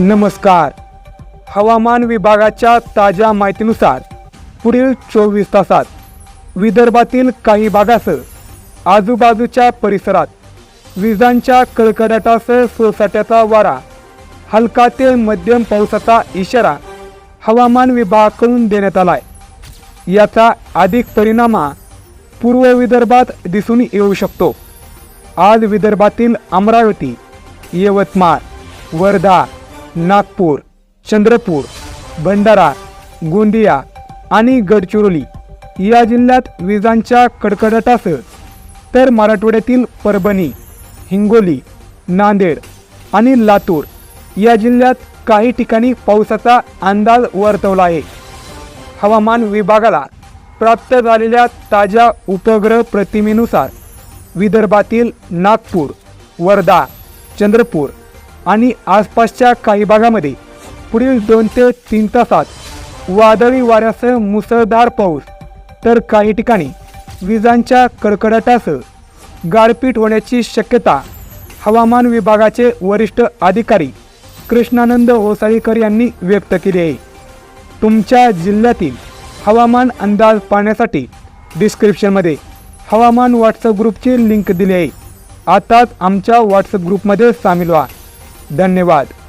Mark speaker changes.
Speaker 1: नमस्कार. हवामान विभागाच्या ताज्या माहितीनुसार पुढील चोवीस तासात विदर्भातील काही भागासह आजूबाजूच्या परिसरात विजांच्या कडकडाटासह सोसाट्याचा वारा हलका ते मध्यम पावसाचा इशारा हवामान विभागाकडून देण्यात आला आहे याचा अधिक परिणामा पूर्व विदर्भात दिसून येऊ शकतो. आज विदर्भातील अमरावती यवतमाळ वर्धा नागपूर चंद्रपूर भंडारा गोंदिया आणि गडचिरोली या जिल्ह्यात विजांच्या कडकडाटासह तर मराठवाड्यातील परभणी हिंगोली नांदेड आणि लातूर या जिल्ह्यात काही ठिकाणी पावसाचा अंदाज वर्तवला आहे. हवामान विभागाला प्राप्त झालेल्या ताज्या उपग्रह प्रतिमेनुसार विदर्भातील नागपूर वर्धा चंद्रपूर आणि आसपासच्या काही भागामध्ये पुढील दोन ते तीन तासात वादळी वाऱ्यासह मुसळधार पाऊस. तर काही ठिकाणी विजांच्या कडकडाटासह गारपीट होण्याची शक्यता हवामान विभागाचे वरिष्ठ अधिकारी कृष्णानंद होसाळीकर यांनी व्यक्त केली आहे. तुमच्या जिल्ह्यातील हवामान अंदाज पाहण्यासाठी डिस्क्रिप्शनमध्ये हवामान व्हॉट्सअप ग्रुपची लिंक दिली आहे. आताच आमच्या व्हॉट्सअप ग्रुपमध्ये सामील व्हा. धन्यवाद.